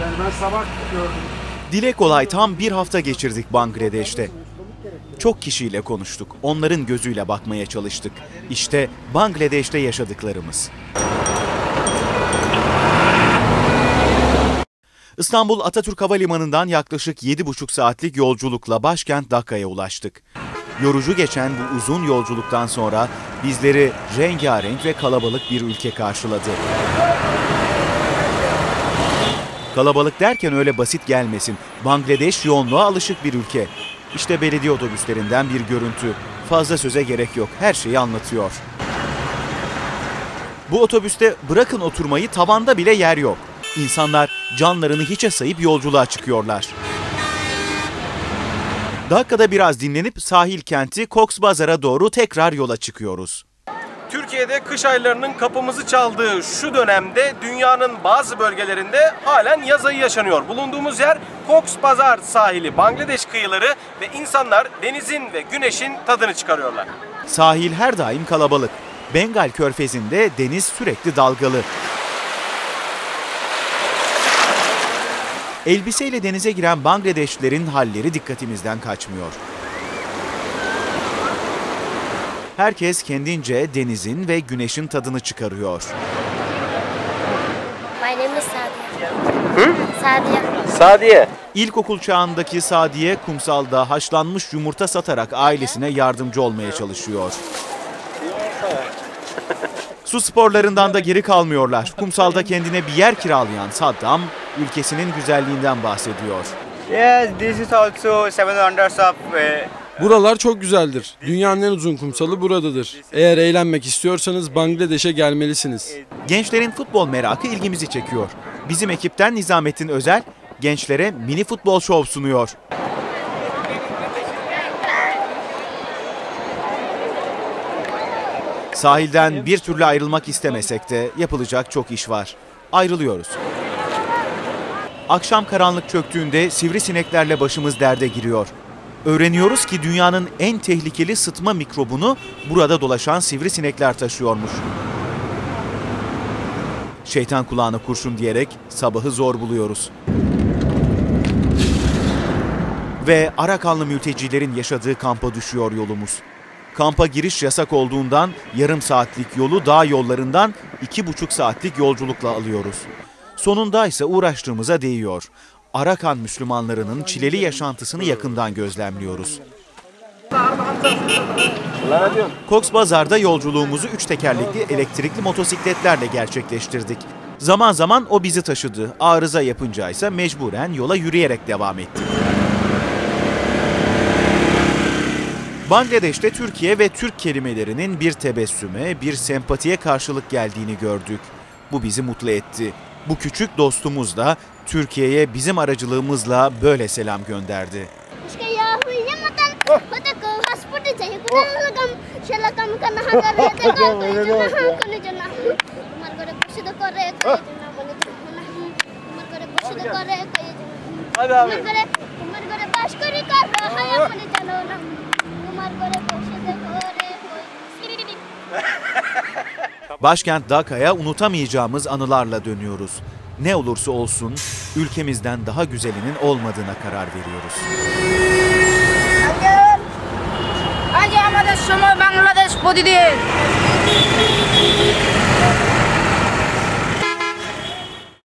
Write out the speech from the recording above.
Yani ben sabah gördüm. Dile kolay tam bir hafta geçirdik Bangladeş'te. Çok kişiyle konuştuk. Onların gözüyle bakmaya çalıştık. İşte Bangladeş'te yaşadıklarımız. İstanbul Atatürk Havalimanı'ndan yaklaşık 7,5 saatlik yolculukla başkent Daka'ya ulaştık. Yorucu geçen bu uzun yolculuktan sonra bizleri rengarenk ve kalabalık bir ülke karşıladı. Kalabalık derken öyle basit gelmesin. Bangladeş yoğunluğa alışık bir ülke. İşte belediye otobüslerinden bir görüntü. Fazla söze gerek yok. Her şeyi anlatıyor. Bu otobüste bırakın oturmayı tabanda bile yer yok. İnsanlar canlarını hiçe sayıp yolculuğa çıkıyorlar. Dakikada biraz dinlenip sahil kenti Cox Bazar'a doğru tekrar yola çıkıyoruz. Türkiye'de kış aylarının kapımızı çaldığı şu dönemde dünyanın bazı bölgelerinde halen yaz ayı yaşanıyor. Bulunduğumuz yer Cox Bazar sahili, Bangladeş kıyıları ve insanlar denizin ve güneşin tadını çıkarıyorlar. Sahil her daim kalabalık. Bengal körfezinde deniz sürekli dalgalı. Elbiseyle denize giren Bangladeşlilerin halleri dikkatimizden kaçmıyor. Herkes kendince denizin ve güneşin tadını çıkarıyor. My name is Sadia. Sadia. Sadiye. İlkokul çağındaki Sadiye kumsalda haşlanmış yumurta satarak ailesine yardımcı olmaya çalışıyor. Su sporlarından da geri kalmıyorlar. Kumsalda kendine bir yer kiralayan Saddam, ülkesinin güzelliğinden bahsediyor. Yes, this is also seven wonders of uh, Buralar çok güzeldir. Dünyanın en uzun kumsalı buradadır. Eğer eğlenmek istiyorsanız Bangladeş'e gelmelisiniz. Gençlerin futbol merakı ilgimizi çekiyor. Bizim ekipten Nizamettin Özel, gençlere mini futbol şov sunuyor. Sahilden bir türlü ayrılmak istemesek de yapılacak çok iş var. Ayrılıyoruz. Akşam karanlık çöktüğünde sivrisineklerle başımız derde giriyor. Öğreniyoruz ki dünyanın en tehlikeli sıtma mikrobunu burada dolaşan sivrisinekler taşıyormuş. Şeytan kulağına kurşun diyerek sabahı zor buluyoruz. Ve Arakanlı mültecilerin yaşadığı kampa düşüyor yolumuz. Kampa giriş yasak olduğundan yarım saatlik yolu dağ yollarından iki buçuk saatlik yolculukla alıyoruz. Sonunda ise uğraştığımıza değiyor. Arakan Müslümanlarının çileli yaşantısını yakından gözlemliyoruz. Cox Bazar'da yolculuğumuzu üç tekerlekli elektrikli motosikletlerle gerçekleştirdik. Zaman zaman o bizi taşıdı. Arıza yapınca ise mecburen yola yürüyerek devam ettik. Bangladeş'te Türkiye ve Türk kelimelerinin bir tebessüme, bir sempatiye karşılık geldiğini gördük. Bu bizi mutlu etti. Bu küçük dostumuz da Türkiye'ye bizim aracılığımızla böyle selam gönderdi. Hadi abi. Umar gore baş kori kar raha ya mane chalo. Umar gore boshi Başkent Daka'ya unutamayacağımız anılarla dönüyoruz. Ne olursa olsun ülkemizden daha güzelinin olmadığına karar veriyoruz. আজ আমাদের সময় বাংলাদেশ প্রতিদিন